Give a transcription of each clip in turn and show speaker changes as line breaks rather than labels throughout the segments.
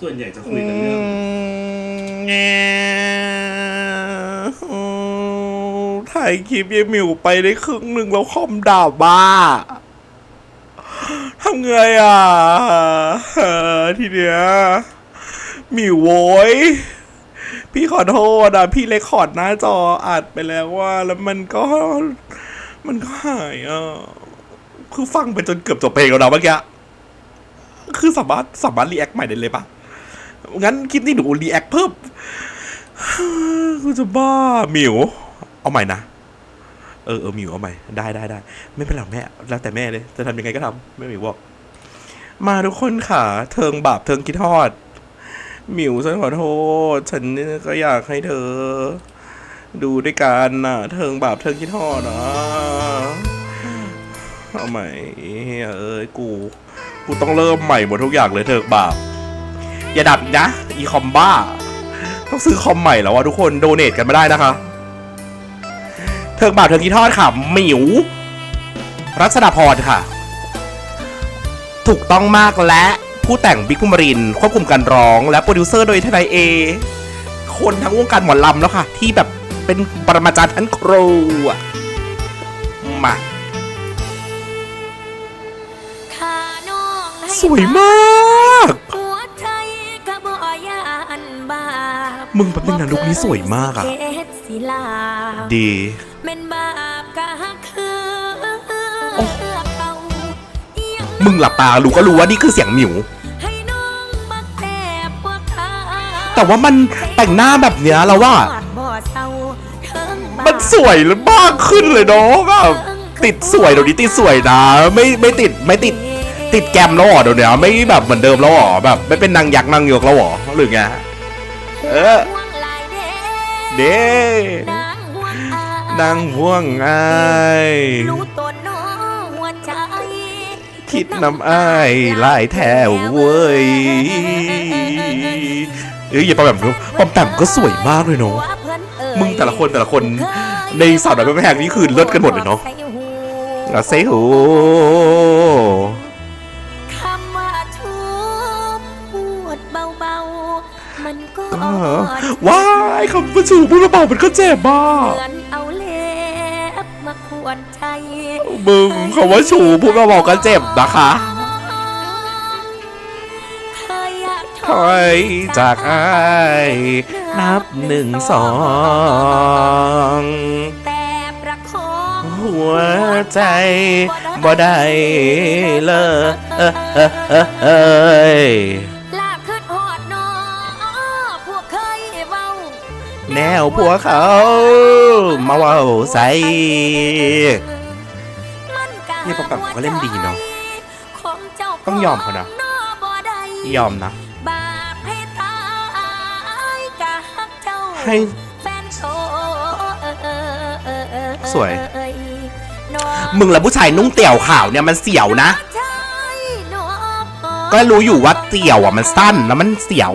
ส่วนใหญ่จะคุยกันเรื่อง
แง่ถ่ายคลิปยายหมิวไปได้ครึ่งหนึ่งแล้วคอมด่าบ้าทำไงอะทีเนี้ยหมิวโว้ยพี่ขอโทษอะ พี่เลคคอร์ดหน้าจออัดไปแล้วว่า แล้วมันก็ มันก็หายอะคือฟังไปจนเกือบจบเพลงแล้วนะเมื่อกี้คือสามารถสามารถรีแอคใหม่ได้เลยปะ งั้นคลิปนี้หนูรีแอคเพิ่มกูจะบ้าหมิว เอาใหม่นะ เออเออหมิวเอาใหม่ ได้ได้ได้ไม่เป็นไรแม่ แล้วแต่แม่เลย จะทำยังไงก็ทำแม่หมิวบอก มาทุกคนค่ะ เทิงบาปเทิงคิดทอด หมิวฉันขอโทษ ฉันก็อยากให้เธอ ดูด้วยกันนะเทิงบาปเทิงคิดทอดนะเอาใหม่เอ้ยกู กูต้องเริ่มใหม่หมดทุกอย่างเลยเทิงบาป อย่าดับอีกนะ อีคอมบ้า ต้องซื้อคอมใหม่แล้วว่าทุกคนโดเนทกันมาได้นะคะเทิงบาปเทิงกีทอดค่ะหมิว รัศดาพรค่ะ ถูกต้องมากและผู้แต่งบิ๊กภูมิรินทร์ควบคุมการร้องและโปรดิวเซอร์โดยทนายเอ คนทั้งวงการหมอลำแล้วค่ะ ที่แบบเป็นปรมาจารย์ชั้นครูอะมา
ขาน้องให้
สวยมาก มึงแป๊บนึงนะลุคนี้สวยมากอะ
บ่เคยเฮ็ดศิลา
ดี
แม่นบาปกะคือ
โอ้
เขา
มึงหลับตารู้ก็รู้ว่านี่คือเสียงหมิว
ให้น้องบักแต่พวกเขา
แต่ว่ามันแต่งหน้าแบบเนี้ยเราว่า
บ่เศร้าเทิงบาป
มันสวยแล้วมากขึ้นเลยเนาะแบบติดสวยเดี๋ยวนี้ติดสวยนะ ไม่ไม่ติดไม่ติด ติดแกมแล้วเหรอเดี๋ยวนี้ไม่แบบเหมือนเดิมแล้วเหรอแบบไม่เป็นนางยักษ์นางหยกแล้วเหรอหรือไงเออ
เด้
เด้
นางห่วงอาย
นางห่วงไอาย
รู้ตัวน้องหัวใจ
คิดน้ำอายหลายแถวเว้ยเอ้ยอย่าปอมแบบนู้ปอมแปมก็สวยมากเลยเนาะมึงแต่ละคนแต่ละคนในสาวน้อยแพงนี่คือเลิศกันหมดเลยเนาะอาเซหู
ว้า
ยคำว่าชูพูดเบาๆมันก็เจ็บบ้า
เหมือนเอาเล็บมาขวนใจ
มึงคำว่าชูพูดเบาๆก็เจ็บนะคะ
เคยอยาก
ถอยจากอายนับหนึ่งสอง
แต่ประคอง
หัวใจบ่ได้เลย แนวพวกเขา มาเว่าใส่นี่ประกอบก็เล่นดีเนอะ
ของเจ้า
ต้องยอมเขานะ
บ่ได้
ยอมนะ
บาปให้ตายกะฮักเจ้า
ให้
แฟนโชว์
สวย
น้อง
มึงและผู้ชายนุ่งเตี่ยวขาวเนี่ยมันเสียวนะ
ใช่น้อง
ก็รู้อยู่ว่าเตี่ยวอะมันสั้นแล้วมันเสียว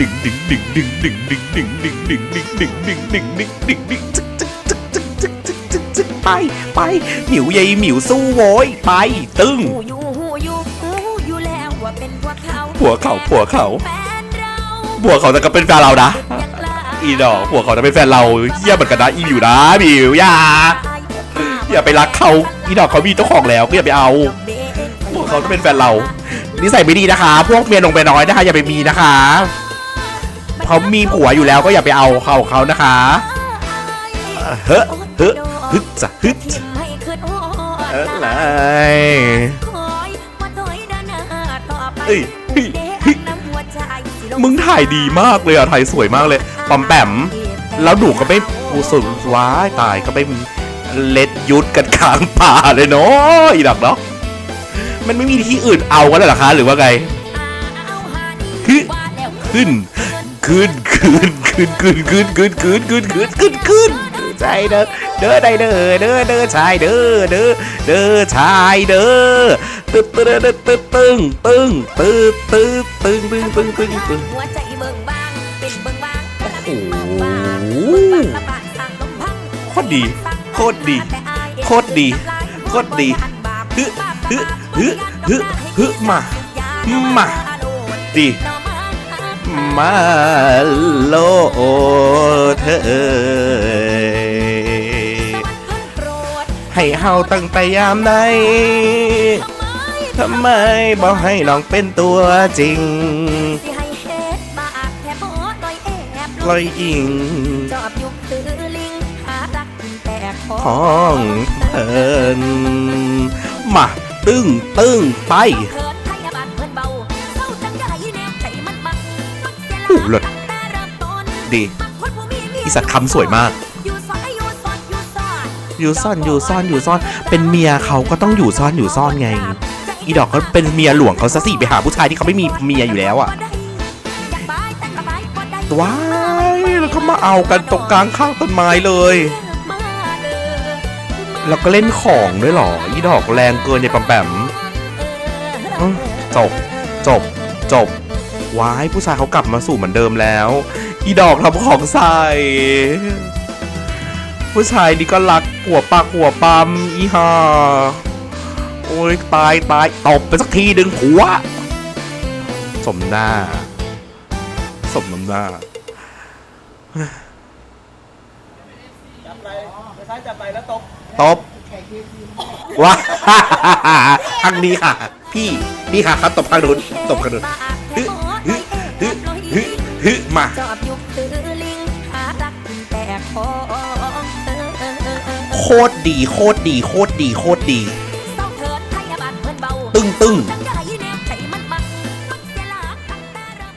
ดึงดึงดึงดึงดึงดึงดึงดึงดึงดึงดึงดึงดึงดึงดึงดึงจึ๊กจึ๊กจึ๊กจึ๊กจึ๊กจึ๊กจึ๊กจึ๊กไปไปหมิวใยหมิวสู้โว้ยไป ตึ้ง
หูยูหูยูหูยูแล้วว่าเป็นพวกเขา
ผัวเขาผัวเขาผัวเขาจะก็เป็นแฟนเรานะอีดอกผัวเขาจะเป็นแฟนเราเยี่ยเหมือนกันนะอีหมิวนะหมิวอย่าอย่าไปรักเขาอีดอกเขามีเจ้าของแล้วก็อย่าไปเอาผัวเขาจะเป็นแฟนเรานิสัยไม่ดีนะคะ พวกเมียลงไปน้อยนะคะอย่าไปมีนะคะ เขามีผัวอยู่แล้วก็อย่าไปเอาเขาเขานะคะเฮ้อเฮ้อฮึดจะฮึด
อะ
ไร
คอยว่าถอยเดินหน้าต่อไป
เอ้ยเฮ้ย
เฮ้
ยมึงถ่ายดีมากเลยอะถ่ายสวยมากเลยปอมแปมแล้วหนูก็ไม่กูสุดว้ายตายก็ไม่เล็ดยุดกันกลางป่าเลยเนาะอีดักเนาะมันไม่มีที่อื่นเอากันเลยหรอคะ หรือว่าไงฮึขึ้น ขึ้นขึ้นขึ้นขึ้นขึ้นขึ้นขึ้นขึ้นขึ้นขึ้นขึ้นใจเด้อเด้อได้เด้อเด้อเด้อชายเด้อเด้อเด้อชายเด้อตึ๊ดตึ๊ดตึ๊ดตึ๊ดตึ้งตึ้งตึ๊ดตึ๊ดตึ้งตึ้งตึ้งตึ้งตึ้ง
หัวใจเบิ่งบางเป็นเบิ่งบาง
โอ้โหโคตรดีโคตรดีโคตรดีโคตรดีฮึฮึฮึฮึฮึมามาดี มาโลเธอให้เฮาตั้งแต่ยามใดทำไมบอกให้น้องเป็นตัวจริง
ลอย
ยิง
ห้อ
งเพิ่นมา ตึ้งตึ้งไป หเลิศ
ตั้งแต่เริ่มต้น
ดี
คนผู้มีเมีย
อีสัตว์คำสวยมาก
อยู่ซ่อนอยู่ซ่อนอยู่ซ่อน
อยู่ซ่อนอยู่ซ่อนอยู่ซ่อน เป็นเมียเขาก็ต้องอยู่ซ่อนอยู่ซ่อนไง อีดอกก็เป็นเมียหลวงเขาซะสิไปหาผู้ชายที่เขาไม่มีเมียอยู่แล้วอะว้ายแล้วก็มาเอากันตรงกลางข้างต้นไม้เลยแล้วก็เล่นของด้วยเหรอ อีดอกแรงเกินในปั๊มแปมอื้อจบ จบ จบ ว้ายผู้ชายเขากลับมาสู่เหมือนเดิมแล้ว อีดอกทำของใส่ผู้ชายนี่ก็รักหัวปากหัวปั๊มอีห่าโอ้ยตายตายตบไปสักทีดึงหัว สมหน้า สมน้ำหน้า
จับไหลไม่ใช่จับไหลแล้วตบ
ตบว้าทางนี้ค่ะ พี่ นี่ค่ะครับตบทางนู้นตบกันนู้นฮึฮึฮึ ฮึฮึมา
จอบยุกคือลิงหารักกินแต่ของ
โคตรดีโคตรดีโคตรดีโคตรดี
เศร้าเถิดพยาบาลเพิ่นเบา
ตึ้งตึ้ง
จังใดแนวใจมันมักมักเสียหลักตั้งแต่เริ่ม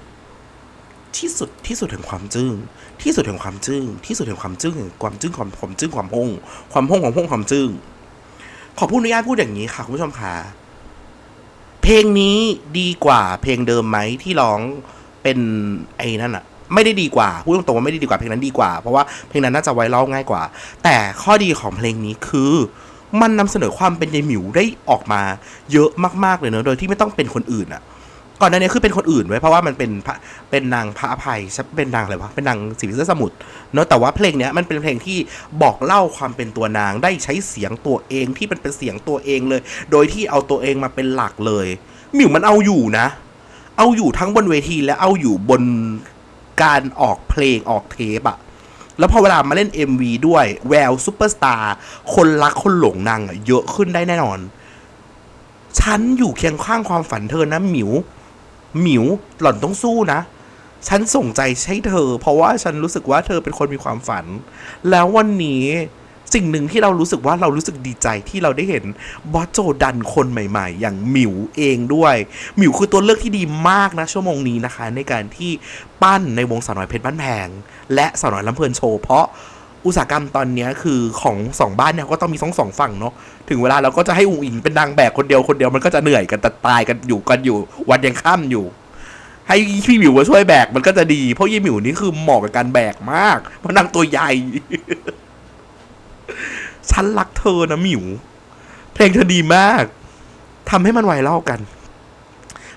ที่สุดที่สุดแห่งความจึ้งที่สุดแห่งความจึ้งที่สุดแห่งความจึ้งแห่งความจึ้งความความจึ้งความห้องความห้องของห้องความจึ้งขอพูดอนุญาตพูดอย่างนี้ค่ะคุณผู้ชมค่ะเพลงนี้ดีกว่าเพลงเดิมไหมที่ร้อง เป็นไอ้นั่นอะไม่ได้ดีกว่าพูดตรงๆว่าไม่ได้ดีกว่าเพลงนั้นดีกว่า เพราะว่าเพลงนั้นน่าจะไวรัลง่ายกว่า แต่ข้อดีของเพลงนี้คือมันนำเสนอความเป็นยายหมิวได้ออกมาเยอะมากๆเลยเนอะโดยที่ไม่ต้องเป็นคนอื่นอะก่อนหน้านี้คือเป็นคนอื่นไว้เพราะว่ามันเป็นพระเป็นนางพระอภัยเป็นนางอะไรวะเป็นนางสีเสื้อสมุทรเนอะแต่ว่าเพลงเนี้ยมันเป็นเพลงที่บอกเล่าความเป็นตัวนางได้ใช้เสียงตัวเองที่มันเป็นเสียงตัวเองเลย โดยที่เอาตัวเองมาเป็นหลักเลย หมิวมันเอาอยู่นะ เอาอยู่ทั้งบนเวทีและเอาอยู่บนการออกเพลงออกเทปอะแล้วพอเวลามาเล่น MV ด้วยแววซูเปอร์สตาร์คนรักคนหลงนางอะเยอะขึ้นได้แน่นอน ฉันอยู่เคียงข้างความฝันเธอนะหมิว หมิวหล่อนต้องสู้นะ ฉันส่งใจให้เธอ เพราะว่าฉันรู้สึกว่าเธอเป็นคนมีความฝัน แล้ววันนี้ สิ่งหนึ่งที่เรารู้สึกว่าเรารู้สึกดีใจที่เราได้เห็นบอสโจดันคนใหม่ ๆ อย่างหมิวเองด้วย หมิวคือตัวเลือกที่ดีมากนะชั่วโมงนี้นะคะ ในการที่ปั้นในวงสาวน้อยเพชรบ้านแพง และสาวน้อยลำเพลินโชว์เพราะอุตสาหกรรมตอนนี้คือของสองบ้านเนี่ยก็ต้องมีสองสองฝั่งเนาะถึงเวลาเราก็จะให้อุ๋งอิงเป็นนางแบกคนเดียวคนเดียวมันก็จะเหนื่อยกันแต่ตายกันอยู่กันอยู่ วันยังค่ำอยู่ ให้พี่หมิวมาช่วยแบกมันก็จะดี เพราะยี่หมิวนี่คือเหมาะกับการแบกมากเพราะนางตัวใหญ่ ฉันรักเธอนะหมิว เพลงเธอดีมากทำให้มันไวรัลกัน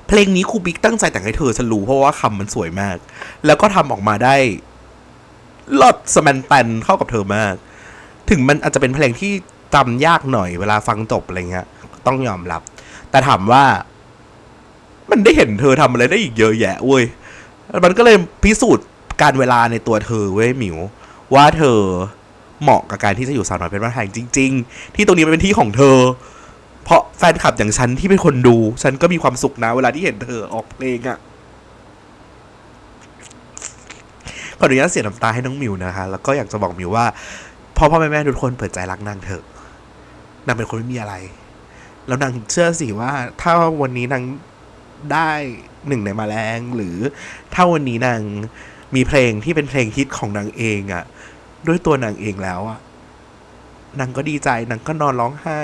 เพลงนี้ครูบิ๊กตั้งใจแต่งให้เธอฉันรู้เพราะว่าคำมันสวยมาก แล้วก็ทำออกมาได้ลดสแมนแตนเข้ากับเธอมาก ถึงมันอาจจะเป็นเพลงที่จำยากหน่อยเวลาฟังจบอะไรเงี้ยต้องยอมรับ แต่ถามว่า มันได้เห็นเธอทำอะไรได้อีกเยอะแยะเว้ยมันก็เลยพิสูจน์การเวลาในตัวเธอเว้ยหมิว ว่าเธอ เหมาะกับการที่จะอยู่สาวน้อยเป็นบ้านแพงจริง ๆ ที่ตรงนี้มันเป็นที่ของเธอ เพราะแฟนคลับอย่างฉันที่เป็นคนดู ฉันก็มีความสุขนะ เวลาที่เห็นเธอออกเพลงอะ่ะขออนุญาตเสียน้ำตาให้น้องมิวนะคะ แล้วก็อยากจะบอกมิวว่าพ่อพ่อแม่แม่ทุกคนเปิดใจรักนางเถอะนางเป็นคนไม่มีอะไร แล้วนางเชื่อสิว่า ถ้าวันนี้นางได้หนึ่งในมาแรงหรือถ้าวันนี้นางมีเพลงที่เป็นเพลงฮิตของนางเองอะ่ะ ด้วยตัวนางเองแล้วอะนางก็ดีใจนางก็นอนร้องไห้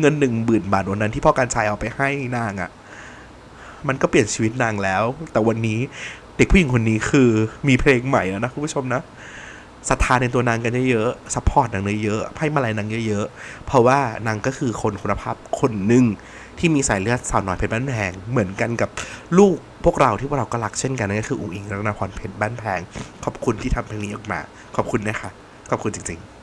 เงินหนึ่งหมื่นบาทวันนั้นที่พ่อการชัยเอาไปให้นางอะ่ะมันก็เปลี่ยนชีวิตนางแล้ว แต่วันนี้เด็กผู้หญิงคนนี้คือมีเพลงใหม่แล้วนะคุณผู้ชมนะศรัทธาในตัวนางกันเยอะๆซัพพอร์ตนางเยอะๆให้มาลัยนางเยอะๆ เพราะว่านางก็คือคนคุณภาพคนหนึ่งที่มีสายเลือดสาวน้อยเพชรบ้านแพงเหมือนกันกับลูก พวกเราที่พวกเราก็รักเช่นกันนั่นก็คืออุ๋งอิงรัตนพรเพชรบ้านแพง ขอบคุณที่ทำเพลงนี้ออกมา ขอบคุณนะคะ ขอบคุณจริง ๆ